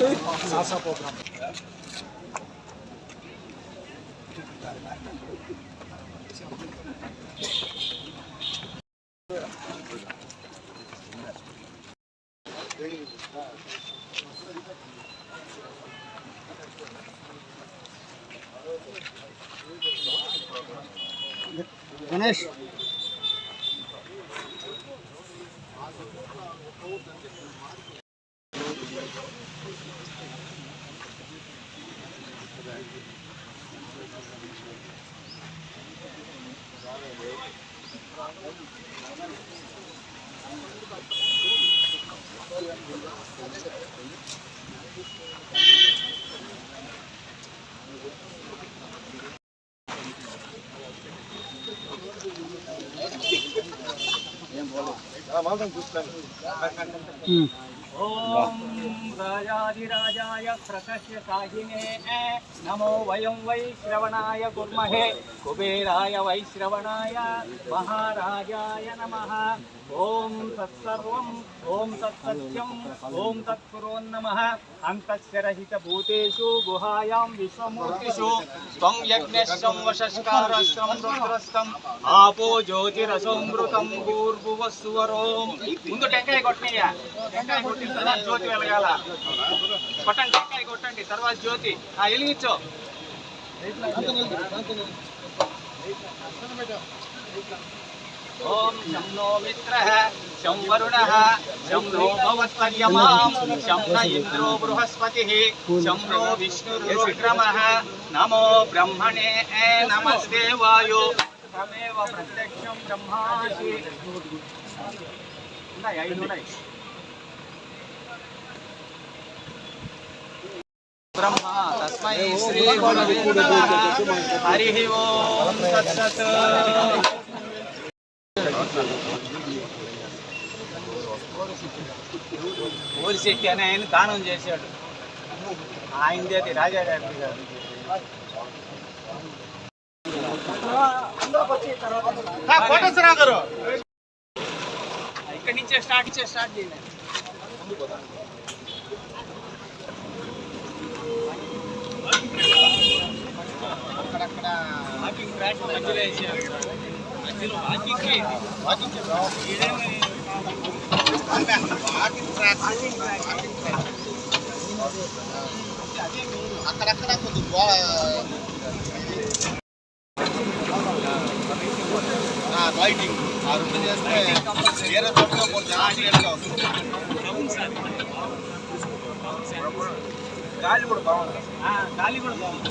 Nossa program. Ganesh. ॐ राजाधिराजाय प्रकश्य साहिने नमो वयं वै श्रवणाय कुर्महे కుబేరాయ వైశ్రవణాయ మహారాజాయ నమ ఓం తత్సర్వం ఓం తత్సత్యం ఓం తత్పురోన్నమః అంతస్య రహిత భూతేషు గుహాయాం విశ్వమూర్తిషు త్వం యజ్ఞశ్చం వశస్కారస్తం రుద్రస్తం ఆపో జ్యోతిరసోమృతం భూర్భువస్సువరోం ముందు టెంకాయ కొట్టినయ్యా. టెంకాయ కొట్టిన తర్వాత జ్యోతి వెలగాల. కొట్టండి టెంకాయ కొట్టండి తర్వాత జ్యోతి. ఆ వెలిగించు. ॐ शं नो मित्रः शं वरुणः शं नो भवत्पर्यमां शं न इन्द्रो बृहस्पतिः शं नो विष्णुरुक्रमः नमो ब्रह्मणे नमस्ते वायो। तमेव प्रत्यक्षं ब्रह्मासि బ్రహ్మ తస్మై శ్రీ హరి ఓం తత్సత్ ఊరిశెట్టి అని ఆయన దానం చేశాడు. ఆయనది అది రాజా గారి ఇక్కడి నుంచే స్టార్ట్ ఇచ్చే స్టార్ట్ చేయండి. అక్కడక్కడ వాకింగ్ ట్రాక్ మధ్యలో వేసారు మధ్యలో వాకింగ్ వాకింగ్ అక్కడక్కడ కొంచెం లైటింగ్ ఆ రెండు చేస్తే వేరే చోట్ల కొంచెం ఆశ్చర్యంగా వస్తుంది గాలి కూడా బాగుంది. గాలి కూడా బాగుంది.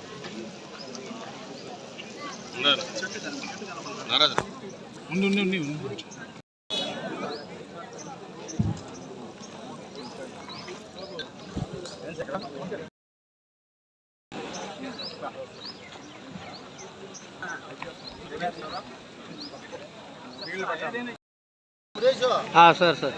వాచ్ పైన పెట్టేసి సార్ సార్.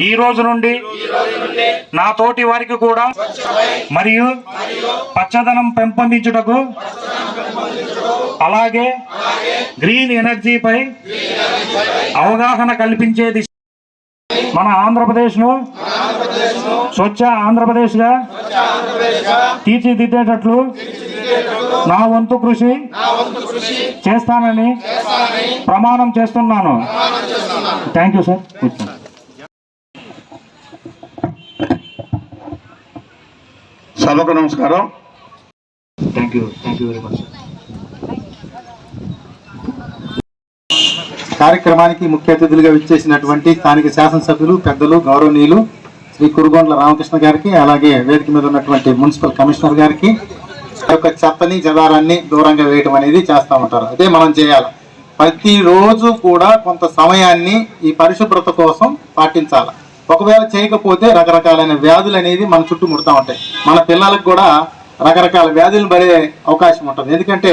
ఈ రోజు నుండి నా తోటి వారికి కూడా మరియు పచ్చదనం పెంపొందించుటకు అలాగే గ్రీన్ ఎనర్జీపై అవగాహన కల్పించే దిశ మన ఆంధ్రప్రదేశ్ను స్వచ్ఛ ఆంధ్రప్రదేశ్గా తీర్చిదిద్దేటట్లు నా వంతు కృషి చేస్తానని ప్రమాణం చేస్తున్నాను. థ్యాంక్ యూ సార్ సభకు నమస్కారం. Thank you thank you very much కార్యక్రమానికి ముఖ్య అతిథులుగా విచ్చేసినటువంటి స్థానిక శాసనసభ్యులు పెద్దలు గౌరవనీయులు శ్రీ కురుగొండ్ల రామకృష్ణ గారికి అలాగే వేదిక మీద ఉన్నటువంటి మున్సిపల్ కమిషనర్ గారికి యొక్క చెత్తని చెదారాన్ని దూరంగా వేయడం అనేది చేస్తూ ఉంటారు. అదే మనం చేయాలి. ప్రతిరోజు కూడా కొంత సమయాన్ని ఈ పరిశుభ్రత కోసం పాటించాలి. ఒకవేళ చేయకపోతే రకరకాలైన వ్యాధులు అనేది మన చుట్టూ ముడతా ఉంటాయి. మన పిల్లలకు కూడా రకరకాల వ్యాధులు పడే అవకాశం ఉంటుంది. ఎందుకంటే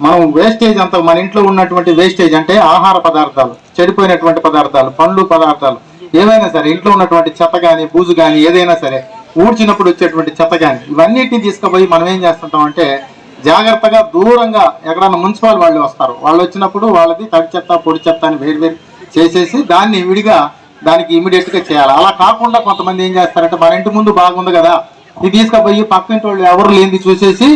మనం వేస్టేజ్ అంతా మన ఇంట్లో ఉన్నటువంటి వేస్టేజ్ అంటే ఆహార పదార్థాలు చెడిపోయినటువంటి పదార్థాలు పండ్లు పదార్థాలు. ఏవైనా సరే ఇంట్లో ఉన్నటువంటి చెత్త కానీ బూజు కానీ ఏదైనా సరే ఊడ్చినప్పుడు వచ్చేటువంటి చెత్త కానీ ఇవన్నిటిని తీసుకుపోయి మనం ఏం చేస్తుంటాం అంటే జాగ్రత్తగా దూరంగా ఎక్కడన్నా మున్సిపల్ వాళ్ళు వస్తారు. వాళ్ళు వచ్చినప్పుడు వాళ్ళది తడి చెత్త పొడి చెత్త అని వేరు వేరు చేసేసి దాన్ని విడిగా దానికి ఇమీడియట్గా చేయాలి. అలా కాకుండా కొంతమంది ఏం చేస్తారంటే మన ఇంటి ముందు బాగుంది కదా ఇది తీసుకుపోయి పక్కింటి వాళ్ళు ఎవరు లేనిది చూసేసి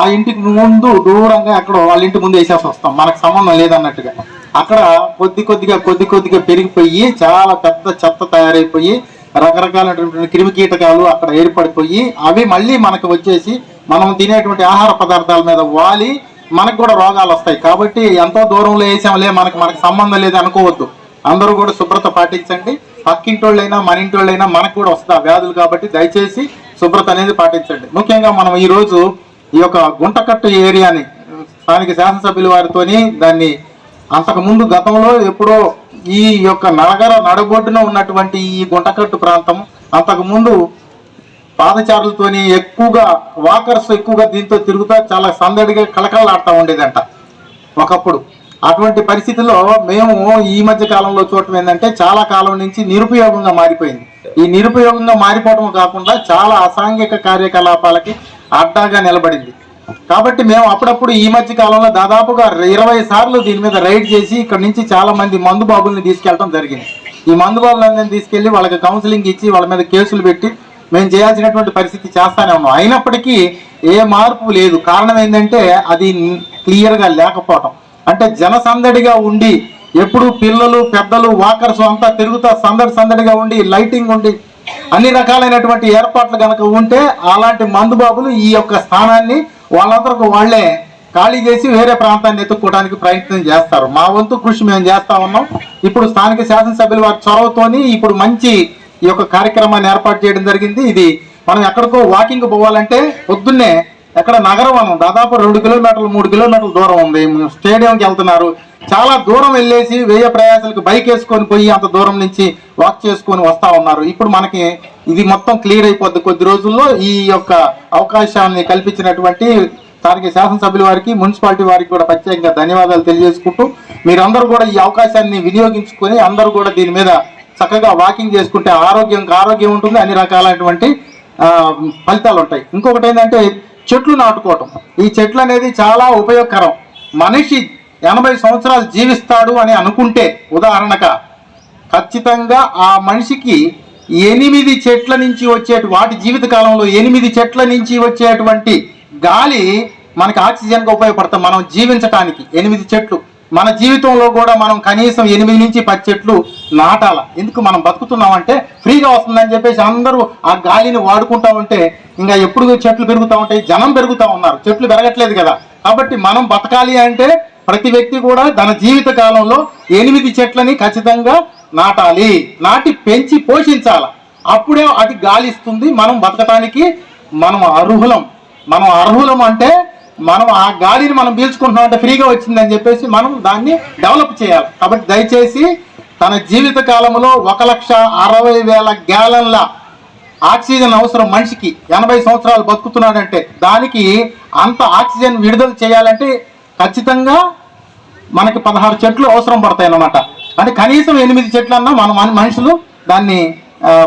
ఆ ఇంటికి ముందు దూరంగా అక్కడ వాళ్ళ ఇంటి ముందు వేసేసి వస్తాం. మనకు సంబంధం లేదన్నట్టుగా. అక్కడ కొద్ది కొద్దిగా కొద్ది కొద్దిగా పెరిగిపోయి చాలా పెద్ద చెత్త తయారైపోయి రకరకాలైనటువంటి క్రిమి కీటకాలు అక్కడ ఏర్పడిపోయి అవి మళ్ళీ మనకు వచ్చేసి మనం తినేటువంటి ఆహార పదార్థాల మీద వాలి మనకు కూడా రోగాలు వస్తాయి. కాబట్టి ఎంతో దూరంలో వేసాంలే మనకు మనకు సంబంధం లేదు అనుకోవద్దు అందరూ కూడా శుభ్రత పాటించండి. పక్కింటోళ్ళైనా మన ఇంటోళ్ళైనా మనకు కూడా వస్తుంది వ్యాధులు కాబట్టి దయచేసి శుభ్రత అనేది పాటించండి. ముఖ్యంగా మనం ఈ రోజు ఈ యొక్క గుంటకట్టు ఏరియాని స్థానిక శాసనసభ్యుల వారితోని దాన్ని అంతకు ముందు గతంలో ఎప్పుడో ఈ యొక్క నగర నడబొడ్డున ఉన్నటువంటి ఈ గుంటకట్టు ప్రాంతం అంతకు ముందు పాదచారులతోని ఎక్కువగా వాకర్స్ ఎక్కువగా దీంతో తిరుగుతా చాలా సందడిగా కలకలలాడుతూ ఉండేదంట. ఒకప్పుడు అటువంటి పరిస్థితుల్లో మేము ఈ మధ్య కాలంలో చూడటం ఏంటంటే చాలా కాలం నుంచి నిరుపయోగంగా మారిపోయింది. ఈ నిరుపయోగంగా మారిపోవడం కాకుండా చాలా అసాంఘిక కార్యకలాపాలకి అడ్డాగా నిలబడింది. కాబట్టి మేము అప్పుడప్పుడు ఈ మధ్య కాలంలో దాదాపుగా ఇరవై సార్లు దీని మీద రైడ్ చేసి ఇక్కడ నుంచి చాలా మంది మందు బాబుల్ని తీసుకెళ్ళడం జరిగింది. ఈ మందు బాబులందరినీ తీసుకెళ్ళి వాళ్ళకి కౌన్సిలింగ్ ఇచ్చి వాళ్ళ మీద కేసులు పెట్టి మేము చేయాల్సినటువంటి పరిస్థితి చేస్తానే ఉన్నాం. అయినప్పటికీ ఏ మార్పు లేదు. కారణం ఏంటంటే అది క్లియర్గా లేకపోవటం. అంటే జనసందడిగా ఉండి ఎప్పుడు పిల్లలు పెద్దలు వాకర్స్ అంతా తిరుగుతా సందడి సందడిగా ఉండి లైటింగ్ ఉండి అన్ని రకాలైనటువంటి ఏర్పాట్లు కనుక ఉంటే అలాంటి మందుబాబులు ఈ యొక్క స్థానాన్ని వాళ్ళందరికి వాళ్ళే ఖాళీ చేసి వేరే ప్రాంతాన్ని ఎత్తుక్కోవడానికి ప్రయత్నం చేస్తారు. మా వంతు కృషి మేము చేస్తా ఉన్నాం. ఇప్పుడు స్థానిక శాసనసభ్యులు వారి చొరవతోని ఇప్పుడు మంచి ఈ యొక్క కార్యక్రమాన్ని ఏర్పాటు చేయడం జరిగింది. ఇది మనం ఎక్కడికో వాకింగ్ పోవాలంటే పొద్దున్నే ఎక్కడ నగరం దాదాపు రెండు కిలోమీటర్లు మూడు కిలోమీటర్ల దూరం ఉంది. స్టేడియంకి వెళ్తున్నారు. చాలా దూరం వెళ్ళేసి వేయ ప్రయాసాలకు బైక్ వేసుకొని పోయి అంత దూరం నుంచి వాక్ చేసుకొని వస్తా ఉన్నారు. ఇప్పుడు మనకి ఇది మొత్తం క్లియర్ అయిపోద్ది. కొద్ది రోజుల్లో ఈ యొక్క అవకాశాన్ని కల్పించినటువంటి స్థానిక శాసనసభ్యుల వారికి మున్సిపాలిటీ వారికి కూడా ప్రత్యేకంగా ధన్యవాదాలు తెలియజేసుకుంటూ మీరందరూ కూడా ఈ అవకాశాన్ని వినియోగించుకొని అందరూ కూడా దీని మీద చక్కగా వాకింగ్ చేసుకుంటే ఆరోగ్యం ఆరోగ్యం ఉంటుంది. అన్ని రకాలైనటువంటి ఫలితాలు ఉంటాయి. ఇంకొకటి ఏంటంటే చెట్లు నాటుకోవటం. ఈ చెట్లు అనేది చాలా ఉపయోగకరం. మనిషి ఎనభై సంవత్సరాలు జీవిస్తాడు అని అనుకుంటే ఉదాహరణక ఖచ్చితంగా ఆ మనిషికి ఎనిమిది చెట్ల నుంచి వచ్చే వాటి జీవిత కాలంలో ఎనిమిది చెట్ల నుంచి వచ్చేటువంటి గాలి మనకి ఆక్సిజన్గా ఉపయోగపడతాం మనం జీవించటానికి. ఎనిమిది చెట్లు. మన జీవితంలో కూడా మనం కనీసం ఎనిమిది నుంచి పది చెట్లు నాటాల. ఎందుకు మనం బతుకుతున్నామంటే ఫ్రీగా వస్తుందని చెప్పేసి అందరూ ఆ గాలిని వాడుకుంటా ఉంటే ఇంకా ఎప్పుడు చెట్లు పెరుగుతూ ఉంటాయి జనం పెరుగుతూ ఉన్నారు. చెట్లు పెరగట్లేదు కదా. కాబట్టి మనం బతకాలి అంటే ప్రతి వ్యక్తి కూడా తన జీవిత కాలంలో ఎనిమిది చెట్లని ఖచ్చితంగా నాటాలి. నాటి పెంచి పోషించాలి. అప్పుడే అది గాలి ఇస్తుంది మనం బతకటానికి మనం అర్హులం. మనం అర్హులం అంటే మనం ఆ గాలిని మనం పీల్చుకుంటున్నాం అంటే ఫ్రీగా వచ్చిందని చెప్పేసి మనం దాన్ని డెవలప్ చేయాలి. కాబట్టి దయచేసి తన జీవిత కాలంలో ఒక లక్ష అరవై వేల గ్యాలన్ల ఆక్సిజన్ అవసరం మనిషికి. ఎనభై సంవత్సరాలు బతుకుతున్నాడంటే దానికి అంత ఆక్సిజన్ విడుదల చేయాలంటే ఖచ్చితంగా మనకి పదహారు చెట్లు అవసరం పడతాయి అన్నమాట అంటే కనీసం ఎనిమిది చెట్లన్నా మన మన మనుషులు దాన్ని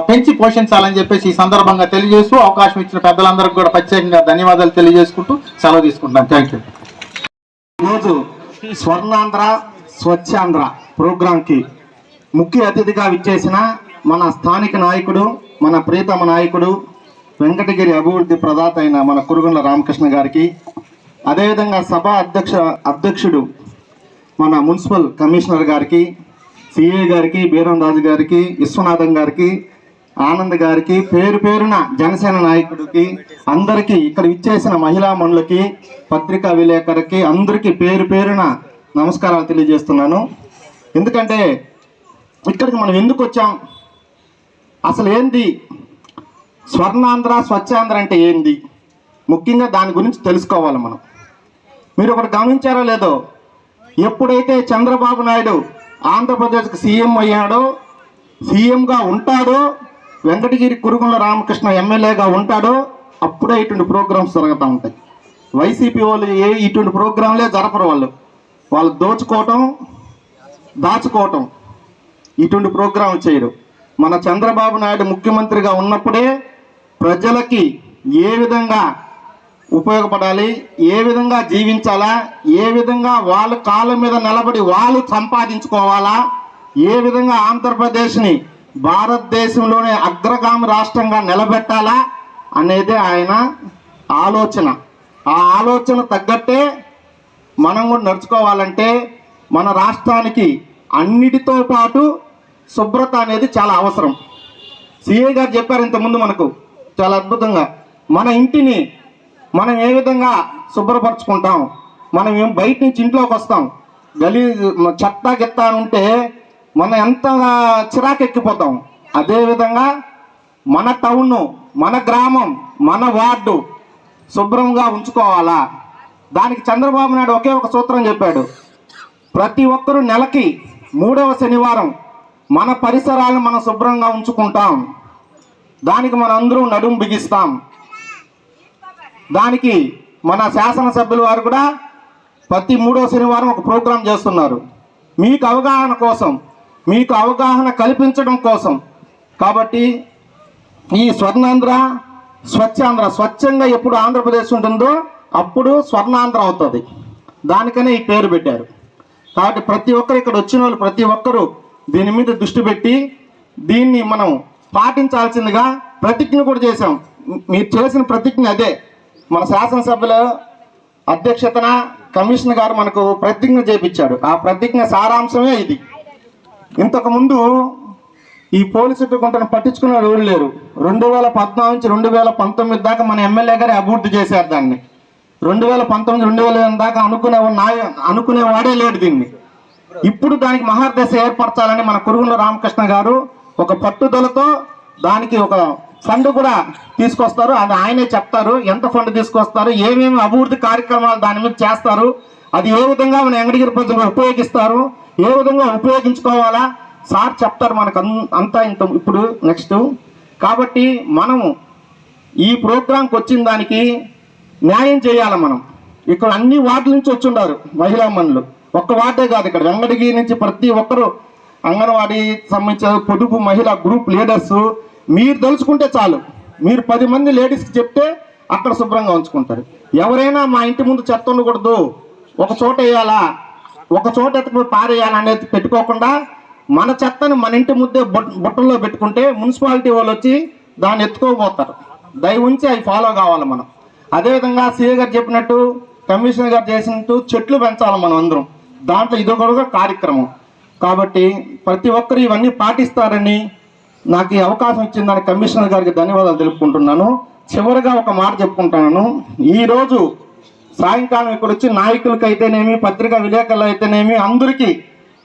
పెంచి పోషించాలని చెప్పేసి ఈ సందర్భంగా తెలియజేస్తూ అవకాశం ఇచ్చిన పెద్దలందరికీ కూడా ప్రత్యేకంగా ధన్యవాదాలు తెలియజేసుకుంటూ సెలవు తీసుకుంటున్నాను థ్యాంక్ యూ ఈరోజు స్వర్ణాంధ్ర స్వచ్ఛాంధ్ర ప్రోగ్రాంకి ముఖ్య అతిథిగా విచ్చేసిన మన స్థానిక నాయకుడు మన ప్రీతమ నాయకుడు వెంకటగిరి అభివృద్ధి ప్రదాత అయిన మన కురుగొండ రామకృష్ణ గారికి అదేవిధంగా సభ అధ్యక్ష అధ్యక్షుడు మన మున్సిపల్ కమిషనర్ గారికి సిఏ గారికి బీరం రాజు గారికి విశ్వనాథం గారికి ఆనంద్ గారికి పేరు పేరున జనసేన నాయకుడికి అందరికీ ఇక్కడ ఇచ్చేసిన మహిళా మనులకి పత్రికా విలేకరికి అందరికీ పేరు పేరున నమస్కారాలు తెలియజేస్తున్నాను. ఎందుకంటే ఇక్కడికి మనం ఎందుకు వచ్చాం? అసలు ఏంది? స్వర్ణాంధ్ర స్వచ్ఛాంధ్ర అంటే ఏంది? ముఖ్యంగా దాని గురించి తెలుసుకోవాలి మనం. మీరు ఒకటి గమనించారో లేదో? ఎప్పుడైతే చంద్రబాబు నాయుడు ఆంధ్రప్రదేశ్కి సీఎం అయ్యాడో. సీఎంగా ఉంటాడో. వెంకటగిరి కురుగుల రామకృష్ణ ఎమ్మెల్యేగా ఉంటాడో. అప్పుడే ఇటువంటి ప్రోగ్రామ్స్ జరుగుతూ ఉంటాయి. వైసీపీ వాళ్ళు ఏ ఇటువంటి ప్రోగ్రాంలే జరపరు వాళ్ళు. వాళ్ళు దోచుకోవటం దాచుకోవటం ఇటువంటి ప్రోగ్రాం చేయడం మన చంద్రబాబు నాయుడు ముఖ్యమంత్రిగా ఉన్నప్పుడే ప్రజలకి ఏ విధంగా ఉపయోగపడాలి. ఏ విధంగా జీవించాలా ఏ విధంగా వాళ్ళ కాళ్ళ మీద నిలబడి వాళ్ళు సంపాదించుకోవాలా ఏ విధంగా ఆంధ్రప్రదేశ్ని భారతదేశంలోనే అగ్రగామి రాష్ట్రంగా నిలబెట్టాలా అనేది ఆయన ఆలోచన. ఆ ఆలోచన తగ్గట్టే మనం కూడా నడుచుకోవాలంటే మన రాష్ట్రానికి అన్నిటితో పాటు శుభ్రత అనేది చాలా అవసరం. సిఏ గారు చెప్పారు ఇంతకుముందు మనకు చాలా అద్భుతంగా. మన ఇంటిని మనం ఏ విధంగా శుభ్రపరచుకుంటాం? మనం ఏం బయట నుంచి ఇంట్లోకి వస్తాం? గలీ చెత్త గిత్త అని ఉంటే మనం ఎంత చిరాకెక్కిపోతాం? అదేవిధంగా మన టౌన్ మన గ్రామం మన వార్డు శుభ్రంగా ఉంచుకోవాలా? దానికి చంద్రబాబు నాయుడు ఒకే ఒక సూత్రం చెప్పాడు. ప్రతి ఒక్కరూ నెలకి మూడవ శనివారం మన పరిసరాలను మనం శుభ్రంగా ఉంచుకుంటాం. దానికి మన అందరూ నడుము బిగిస్తాం. దానికి మన శాసనసభ్యుల వారు కూడా ప్రతి మూడో శనివారం ఒక ప్రోగ్రాం చేస్తున్నారు. మీకు అవగాహన కోసం మీకు అవగాహన కల్పించడం కోసం. కాబట్టి ఈ స్వర్ణాంధ్ర స్వచ్ఛాంధ్ర స్వచ్ఛంగా ఎప్పుడు ఆంధ్రప్రదేశ్ ఉంటుందో అప్పుడు స్వర్ణాంధ్ర అవుతుంది. దానికనే ఈ పేరు పెట్టారు. కాబట్టి ప్రతి ఒక్కరు ఇక్కడ వచ్చిన వాళ్ళు ప్రతి ఒక్కరూ దీని మీద దృష్టి పెట్టి దీన్ని మనం పాటించాల్సిందిగా ప్రతిజ్ఞ కూడా చేశాం. మీరు చేసిన ప్రతిజ్ఞ అదే. మన శాసనసభ్యుల అధ్యక్షతన కమిషన్ గారు మనకు ప్రతిజ్ఞ చేపించాడు. ఆ ప్రతిజ్ఞ సారాంశమే ఇది. ఇంతకుముందు ఈ పోలీసు గుంటను పట్టించుకునే ఎవరు లేరు. రెండు వేల పద్నాలుగు నుంచి రెండు వేల పంతొమ్మిది దాకా మన ఎమ్మెల్యే గారే అభివృద్ధి చేశారు దాన్ని. రెండు వేల పంతొమ్మిది రెండు వేల దాకా అనుకునే నాయ అనుకునేవాడే లేడు దీన్ని. ఇప్పుడు దానికి మహాదశ ఏర్పరచాలని మన కురుగుల రామకృష్ణ గారు ఒక పట్టుదలతో దానికి ఒక ఫండ్ కూడా తీసుకొస్తారు. అది ఆయనే చెప్తారు. ఎంత ఫండ్ తీసుకొస్తారు? ఏమేమి అభివృద్ధి కార్యక్రమాలు దాని మీద చేస్తారు? అది ఏ విధంగా మన ఎంగడిగిరి ప్రజలు ఉపయోగిస్తారు? ఏ విధంగా ఉపయోగించుకోవాలా? సార్ చెప్తారు మనకు అంతా ఇంత ఇప్పుడు నెక్స్ట్. కాబట్టి మనము ఈ ప్రోగ్రాంకి వచ్చిన దానికి న్యాయం చేయాలి మనం? ఇక్కడ అన్ని వార్డుల నుంచి వచ్చిండారు మహిళా మనులు. ఒక్క వార్డే కాదు ఇక్కడ. వెంగడిగిరి నుంచి ప్రతి ఒక్కరు అంగన్వాడీ సంబంధించిన పొదుపు మహిళా గ్రూప్ లీడర్స్ మీరు తలుచుకుంటే చాలు. మీరు పది మంది లేడీస్కి చెప్తే అక్కడ శుభ్రంగా ఉంచుకుంటారు. ఎవరైనా మా ఇంటి ముందు చెత్త ఉండకూడదు ఒక చోట వేయాలా? ఒక చోట ఎత్తుకుపోయి పారేయాలా అనేది పెట్టుకోకుండా మన చెత్తని మన ఇంటి ముద్దే బుట్టల్లో పెట్టుకుంటే మున్సిపాలిటీ వాళ్ళు వచ్చి దాన్ని ఎత్తుకోబోతారు. దయ ఉంచి అవి ఫాలో కావాలి మనం. అదేవిధంగా సీఏ గారు చెప్పినట్టు కమిషనర్ గారు చేసినట్టు చెట్లు పెంచాలి మనం అందరం. దాంట్లో ఇది ఒక కార్యక్రమం. కాబట్టి ప్రతి ఒక్కరు ఇవన్నీ పాటిస్తారని నాకు ఈ అవకాశం ఇచ్చిన దానికి కమిషనర్ గారికి ధన్యవాదాలు తెలుపుకుంటున్నాను. చివరిగా ఒక మాట చెప్పుకుంటున్నాను. ఈరోజు సాయంకాలం ఇక్కడ వచ్చి నాయకులకి అయితేనేమి పత్రికా విలేకరులు అయితేనేమి అందరికీ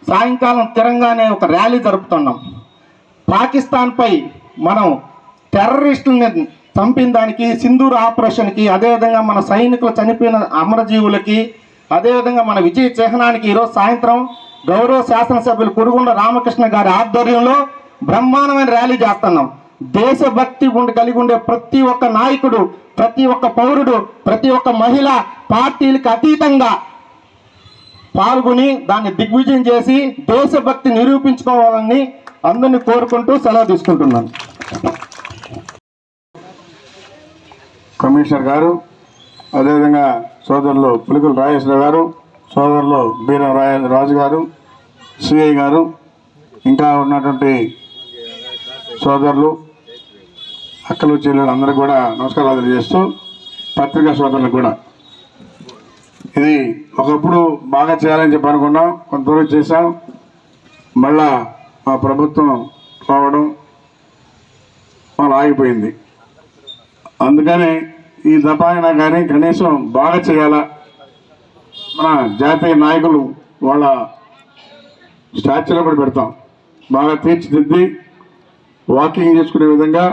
సాయంకాలం తిరంగానే ఒక ర్యాలీ జరుపుతున్నాం. పాకిస్తాన్పై మనం టెర్రరిస్టులని చంపిన దానికి సింధూర్ ఆపరేషన్కి అదేవిధంగా మన సైనికులు చనిపోయిన అమరజీవులకి అదేవిధంగా మన విజయ చిహ్నానికి ఈరోజు సాయంత్రం గౌరవ శాసనసభ్యులు కురుగుండ రామకృష్ణ గారి ఆధ్వర్యంలో బ్రహ్మాండమైన ర్యాలీ చేస్తున్నాం. దేశభక్తి ఉండి కలిగి ఉండే ప్రతి ఒక్క నాయకుడు ప్రతి ఒక్క పౌరుడు ప్రతి ఒక్క మహిళ పార్టీలకు అతీతంగా పాల్గొని దాన్ని దిగ్విజయం చేసి దేశభక్తి నిరూపించుకోవాలని అందరినీ కోరుకుంటూ సెలవు తీసుకుంటున్నాను. కమిషనర్ గారు అదేవిధంగా సోదరులు పులికల రాజేశ్వర గారు సోదరులు బీరం రాజు గారు సిఐ గారు ఇంకా ఉన్నటువంటి సోదరులు అక్కలు చెల్లెలు అందరూ కూడా నమస్కారాలు తెలియజేస్తూ పత్రికా సోదరులకు కూడా. ఇది ఒకప్పుడు బాగా చేయాలని చెప్పి అనుకున్నాం కొంతవరకు చేశాం. మళ్ళా మా ప్రభుత్వం పోవడం మళ్ళీ ఆగిపోయింది. అందుకని ఈ దపాయినా కానీ కనీసం బాగా చేయాలా? మన జాతీయ నాయకులు వాళ్ళ స్టాచ్యూలో కూడా పెడతాం. బాగా తీర్చిదిద్ది వాకింగ్ చేసుకునే విధంగా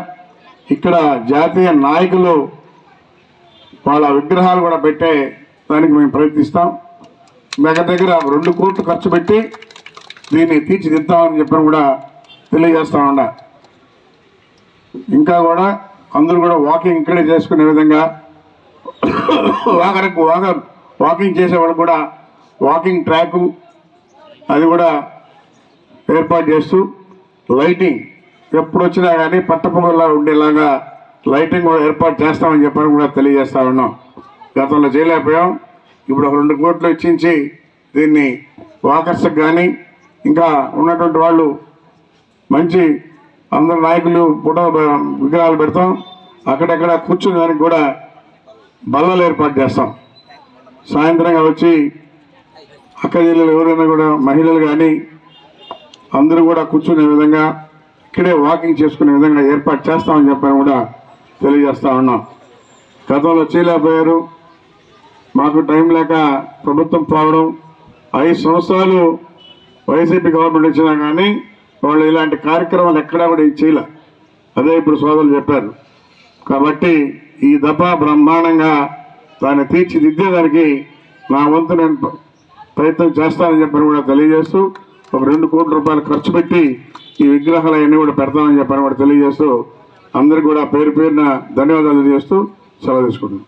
ఇక్కడ జాతీయ నాయకులు వాళ్ళ విగ్రహాలు కూడా పెట్టే దానికి మేము ప్రయత్నిస్తాం. దగ్గర దగ్గర రెండు కోట్లు ఖర్చు పెట్టి దీన్ని తీర్చిదిద్దామని చెప్పని కూడా తెలియజేస్తా ఉండ ఇంకా కూడా అందరూ కూడా వాకింగ్ ఇక్కడే చేసుకునే విధంగా వాకరకు వాక వాకింగ్ చేసేవాళ్ళు కూడా వాకింగ్ ట్రాకు అది కూడా ఏర్పాటు చేస్తూ లైటింగ్ ఎప్పుడు వచ్చినా కానీ పట్టపొగల్లా ఉండేలాగా లైటింగ్ కూడా ఏర్పాటు చేస్తామని చెప్పని కూడా తెలియజేస్తా ఉన్నాం. గతంలో చేయలేకపోయాం. ఇప్పుడు ఒక రెండు కోట్లు ఇచ్చించి దీన్ని వాకర్స్కి కానీ ఇంకా ఉన్నటువంటి వాళ్ళు మంచి అందరు నాయకులు ఫోటో విగ్రహాలు పెడతాం. అక్కడక్కడ కూర్చునే దానికి కూడా బల్లలు ఏర్పాటు చేస్తాం. సాయంత్రంగా వచ్చి అక్క చెల్లెలు ఎవరైనా కూడా మహిళలు కానీ అందరూ కూడా కూర్చునే విధంగా ఇక్కడే వాకింగ్ చేసుకునే విధంగా ఏర్పాటు చేస్తామని చెప్పని కూడా తెలియజేస్తా ఉన్నాం. గతంలో చేయలేకపోయారు. మాకు టైం లేక ప్రభుత్వం పోవడం ఐదు సంవత్సరాలు వైసీపీ గవర్నమెంట్ వచ్చినా కానీ వాళ్ళు ఇలాంటి కార్యక్రమాలు ఎక్కడా కూడా చేయలే. అదే ఇప్పుడు సోదరులు చెప్పారు. కాబట్టి ఈ దఫా బ్రహ్మాండంగా దాన్ని తీర్చిదిద్దేదానికి నా వంతు నేను ప్రయత్నం చేస్తానని చెప్పని కూడా తెలియజేస్తూ ఒక రెండు కోట్ల రూపాయలు ఖర్చు పెట్టి ఈ విగ్రహాలు అవన్నీ కూడా పెడతామని చెప్పని కూడా తెలియజేస్తూ అందరికీ కూడా పేరు పేరున ధన్యవాదాలు తెలియజేస్తూ సెలవు తీసుకుంటున్నాను